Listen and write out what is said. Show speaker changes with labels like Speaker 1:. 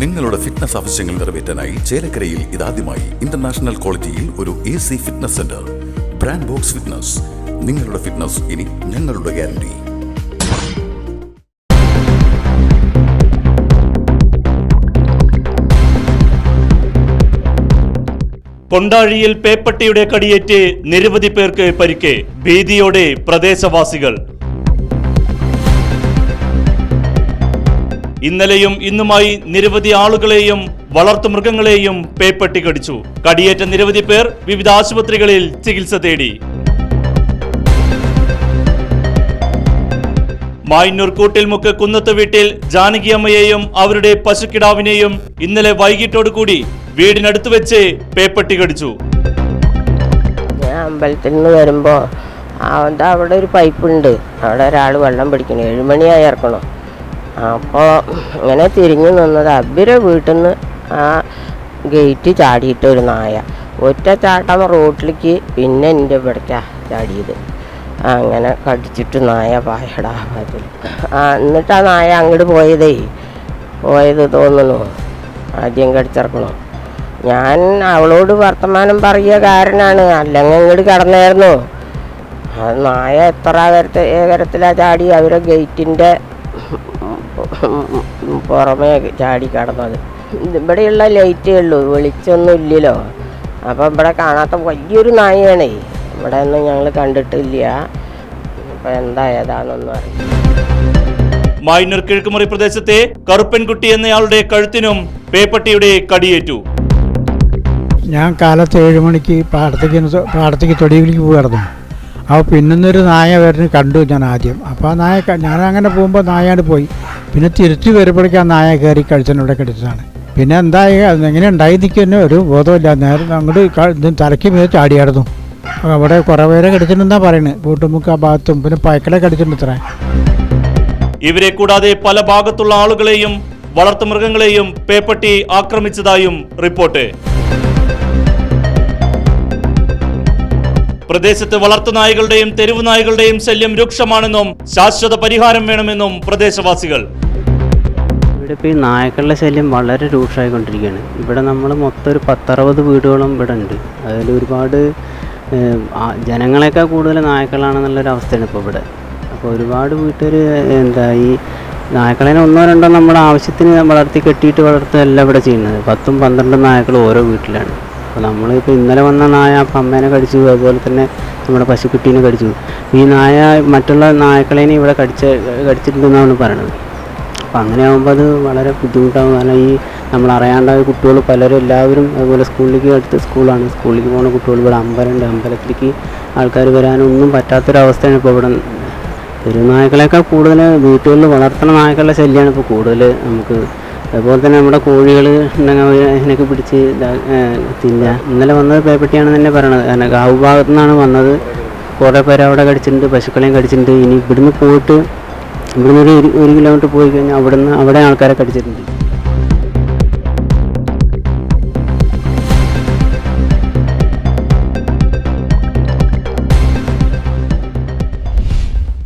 Speaker 1: നിങ്ങളുടെ ഫിറ്റ്നസ് ആവശ്യങ്ങൾ നിറവേറ്റാനായി ചേലക്കരയിൽ ഇതാദ്യമായി ഇന്റർനാഷണൽ ക്വാളിറ്റിയിൽ ഒരു A C fitness centre brand box fitness നിങ്ങളുടെ ഫിറ്റ്നസ് ഇനി ഞങ്ങളുടെ ഗ്യാരണ്ടി
Speaker 2: കൊണ്ടാഴിയിൽ പേപ്പട്ടിയുടെ കടിയേറ്റ് നിരവധി പേർക്ക് പരിക്ക്. ഭീതിയോടെ പ്രദേശവാസികൾ. ഇന്നലെയും ഇന്നുമായി നിരവധി ആളുകളെയും വളർത്തുമൃഗങ്ങളെയും പേപ്പട്ടി കടിച്ചു കടിയേറ്റ നിരവധി പേർ വിവിധ ആശുപത്രികളിൽ ചികിത്സ തേടി. മായന്നൂർ കൂട്ടിൽമുക്ക് കുന്നത്ത് വീട്ടിൽ ജാനകിയമ്മയെയും അവരുടെ പശുക്കിടാവിനെയും ഇന്നലെ വൈകിട്ടോടുകൂടി വീടിനടുത്ത് വെച്ച് പേപ്പട്ടി കടിച്ചു
Speaker 3: അമ്പലത്തിൽ നിന്ന് വരുമ്പോൾ അവിടെ ഒരു പൈപ്പുണ്ട്. അവിടെ ഒരാൾ വെള്ളം പിടിക്കണം ഏഴുമണിയായി ഇറക്കണം അപ്പോൾ ഇങ്ങനെ തിരിഞ്ഞു നിന്നത്. അബിരെ വീട്ടിൽ നിന്ന് ആ ഗേറ്റ് ചാടിയിട്ട് ഒരു നായ. ഒറ്റ ചാട്ടം റോട്ടിലേക്ക് പിന്നെ എന്റെ ഇവിടേക്കാ ചാടിയത്. അങ്ങനെ കടിച്ചിട്ട് നായ പായടാ അതിൽ ആ എന്നിട്ട് ആ നായ അങ്ങോട്ട് പോയതേ. പോയത് തോന്നുന്നു. ആദ്യം കടിച്ചിറക്കണം. ഞാൻ അവളോട് വർത്തമാനം പറയുക കാരനാണ്. അല്ലെങ്കിൽ ഇങ്ങോട്ട് കിടന്നായിരുന്നു. അത് നായ എത്ര കരത്തെ ചാടി. അവരെ ഗേറ്റിന്റെ പുറമേ ചാടി കടന്നത്. ഇവിടെയുള്ള ലൈറ്റേ ഉള്ളൂ വെളിച്ചൊന്നും ഇല്ലല്ലോ. അപ്പം ഇവിടെ കാണാത്ത വലിയൊരു നായയാണ്. ഇവിടെ ഒന്നും ഞങ്ങൾ കണ്ടിട്ടില്ല. അപ്പം എന്താ ഏതാണെന്നൊന്നും അറിയില്ല.
Speaker 2: കിഴക്കുമുറി പ്രദേശത്തെ കറുപ്പൻകുട്ടി എന്നയാളുടെ കഴുത്തിനും പേപ്പട്ടിയുടെ കടിയേറ്റു.
Speaker 4: ഞാൻ കാലത്ത് ഏഴ് മണിക്ക് പാടത്തേക്ക് പാടത്തേക്ക് തൊടിയിലേക്ക് പോകായിരുന്നു അപ്പോൾ പിന്നൊന്നൊരു നായ വരുന്ന കണ്ടു ഞാൻ ആദ്യം. അപ്പോൾ ആ നായ ഞാൻ അങ്ങനെ പോകുമ്പോൾ നായാണ്ട് പോയി. പിന്നെ തിരിച്ചു വരുമ്പോഴേക്കും ആ നായ കയറി കഴിച്ചതിനൂടെ കിടച്ചതാണ് പിന്നെ എന്തായി? അതെങ്ങനെ എങ്ങനെ ഉണ്ടായി നിൽക്കുന്ന ഒരു ബോധമില്ല നേരം അങ്ങോട്ട് തലയ്ക്ക് മീതെ ചാടിയായിരുന്നു അവിടെ കുറേ പേരെ കിടച്ചിട്ടുണ്ടെന്നാ പറയുന്നത് പൂട്ടുമുക്ക് ആ ഭാഗത്തും പിന്നെ പയക്കലെ കടിച്ചിട്ടുണ്ട് ഇത്ര.
Speaker 2: ഇവരെ കൂടാതെ പല ഭാഗത്തുള്ള ആളുകളെയും വളർത്തുമൃഗങ്ങളെയും പേപ്പട്ടി ആക്രമിച്ചതായും റിപ്പോർട്ട്. പ്രദേശത്ത് വളർത്തുനായകളുടെയും തെരുവു നായകളുടെയും ശല്യം രൂക്ഷമാണെന്നും ശാശ്വത പരിഹാരം വേണമെന്നും പ്രദേശവാസികൾ.
Speaker 5: ഇവിടെ ഇപ്പോൾ ഈ നായ്ക്കളുടെ ശല്യം വളരെ രൂക്ഷമായിക്കൊണ്ടിരിക്കുകയാണ്. ഇവിടെ നമ്മൾ മൊത്തം ഒരു പത്തറുപത് വീടുകളും ഇവിടെ ഉണ്ട്. അതിൽ ഒരുപാട് ജനങ്ങളെക്കാൾ കൂടുതൽ നായ്ക്കളാണെന്നുള്ളൊരു അവസ്ഥയാണ് ഇപ്പോൾ ഇവിടെ. അപ്പോൾ ഒരുപാട് വീട്ടുകാർ എന്താ ഈ നായക്കളേനെ ഒന്നോ രണ്ടോ നമ്മുടെ ആവശ്യത്തിന് വളർത്തി കെട്ടിയിട്ട് വളർത്തുകയല്ല ഇവിടെ ചെയ്യുന്നത്. പത്തും പന്ത്രണ്ടും നായകൾ ഓരോ വീട്ടിലാണ്. അപ്പോൾ നമ്മളിപ്പോൾ ഇന്നലെ വന്ന നായ അപ്പം അമ്മേനെ കടിച്ചു അതുപോലെ തന്നെ നമ്മുടെ പശുക്കുട്ടീനെ കടിച്ചു. ഈ നായ മറ്റുള്ള നായക്കളേനെ ഇവിടെ കടിച്ച കടിച്ചിട്ടുണ്ടെന്നാണ് പറയണത് അപ്പം അങ്ങനെ ആകുമ്പോൾ അത് വളരെ ബുദ്ധിമുട്ടാകും കാരണം ഈ നമ്മൾ അറിയാണ്ട കുട്ടികൾ പലരും എല്ലാവരും അതുപോലെ സ്കൂളിലേക്ക് അടുത്ത് സ്കൂളാണ്. സ്കൂളിലേക്ക് പോകുന്ന കുട്ടികൾ ഇവിടെ അമ്പലമുണ്ട്. അമ്പലത്തിലേക്ക് ആൾക്കാർ വരാനൊന്നും പറ്റാത്തൊരവസ്ഥയാണ് ഇപ്പോൾ ഇവിടെ തെരുനായ്ക്കളേക്കാൾ കൂടുതൽ വീട്ടുകളിൽ വളർത്തുന്ന നായ്ക്കളുടെ ശല്യമാണ് ഇപ്പോൾ കൂടുതൽ നമുക്ക്. അതുപോലെ തന്നെ നമ്മുടെ കോഴികൾ ഉണ്ടെങ്കിൽ അതിനൊക്കെ പിടിച്ച് തിന്നുക ഇന്നലെ വന്നത് പേപ്പട്ടിയാണെന്ന് തന്നെ പറയണത്. കാരണം ഗാവ് ഭാഗത്തു നിന്നാണ് വന്നത്. കുറേ പേര് അവിടെ കടിച്ചിട്ടുണ്ട് പശുക്കളെയും കടിച്ചിട്ടുണ്ട്. ഇനി ഇവിടുന്ന് പോയിട്ട് ഇവിടുന്ന് ഒരു ഒരു കിലോമീറ്റർ പോയി കഴിഞ്ഞാൽ അവിടുന്ന് അവിടെ ആൾക്കാരെ കടിച്ചിട്ടുണ്ട്.